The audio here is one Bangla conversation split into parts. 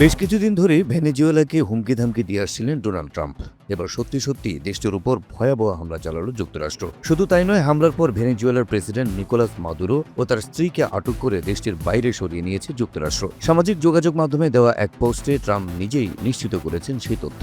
বেশ কিছুদিন ধরে ভেনেজুয়েলাকে হুমকি ধামকি দিয়ে আসছিলেন ডোনাল্ড ট্রাম্প। এবার সত্যি সত্যি দেশটির উপর ভয়াবহ হামলা চালালো যুক্তরাষ্ট্র। শুধু তাই নয়, হামলার পর ভেনেজুয়েলার প্রেসিডেন্ট নিকোলাস মাদুরো ও তার স্ত্রীকে আটক করে দেশটির বাইরে সরিয়ে নিয়েছে যুক্তরাষ্ট্র। সামাজিক যোগাযোগ মাধ্যমে দেওয়া এক পোস্টে ট্রাম্প নিজেই নিশ্চিত করেছেন সেই তথ্য।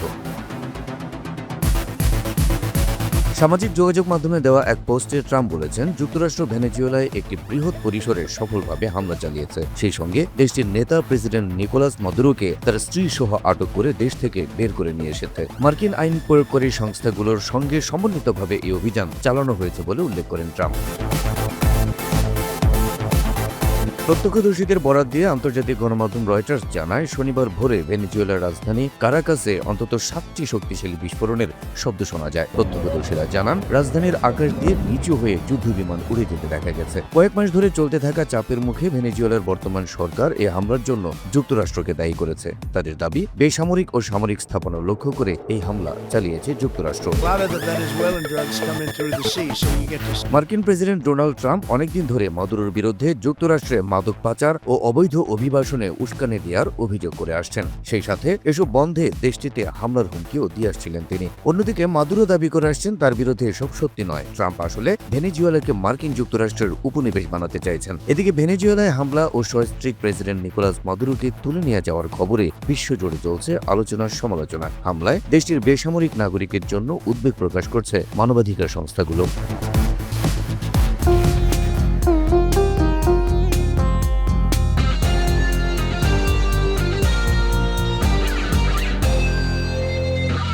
সামাজিক যোগাযোগ মাধ্যমে দেওয়া এক পোস্টে ট্রাম্প বলেছেন, যুক্তরাষ্ট্র ভেনেজুয়েলায় একটি বৃহৎ পরিসরে সফলভাবে হামলা চালিয়েছে। সেই সঙ্গে দেশটির নেতা প্রেসিডেন্ট নিকোলাস মদুরোকে তার স্ত্রী সহ আটক করে দেশ থেকে বের করে নিয়ে এসেছে। মার্কিন আইন প্রয়োগকারী সংস্থাগুলোর সঙ্গে সমন্বিতভাবে এই অভিযান চালানো হয়েছে বলে উল্লেখ করেন ট্রাম্প। প্রত্যক্ষদর্শীদের বরাত দিয়ে আন্তর্জাতিক গণমাধ্যম রয়টার্স জানায়, শনিবার ভোরে ভেনেজুয়েলার রাজধানী কারাকাসে অন্তত সাতটি শক্তিশালী বিস্ফোরণের শব্দ শোনা যায়। প্রত্যক্ষদর্শীরা জানান, রাজধানীর আকাশ দিয়ে নিচু হয়ে যুদ্ধ বিমান উড়ে যেতে দেখা গেছে। কয়েক মাস ধরে চলতে থাকা চাপের মুখে ভেনেজুয়েলার বর্তমান সরকার এই হামলার জন্য যুক্তরাষ্ট্রকে দায়ী করেছে। তাদের দাবি, বেসামরিক ও সামরিক স্থাপনা লক্ষ্য করে এই হামলা চালিয়েছে যুক্তরাষ্ট্র। মার্কিন প্রেসিডেন্ট ডোনাল্ড ট্রাম্প অনেকদিন ধরে মাদুরোর বিরুদ্ধে যুক্তরাষ্ট্রে মাদক পাচার ও অবৈধ অভিবাসনে উস্কানি দেওয়ার অভিযোগ করে আসছেন। সেই সাথে এসব বন্ধে দেশটিতে হামলার হুমকিও দিয়ে আসছিলেন তিনি। অন্যদিকে মাদুরো দাবি করে আসছেন, তার বিরুদ্ধে এসব সত্যি নয়। ট্রাম্প আসলে ভেনেজুয়েলাকে মার্কিন যুক্তরাষ্ট্রের উপনিবেশ বানাতে চাইছেন। এদিকে ভেনেজুয়েলায় হামলা ও সস্ত্রীক প্রেসিডেন্ট নিকোলাস মাদুরোকে তুলে নিয়ে যাওয়ার খবরে বিশ্বজুড়ে চলছে আলোচনার সমালোচনা। হামলায় দেশটির বেসামরিক নাগরিকের জন্য উদ্বেগ প্রকাশ করছে মানবাধিকার সংস্থাগুলো।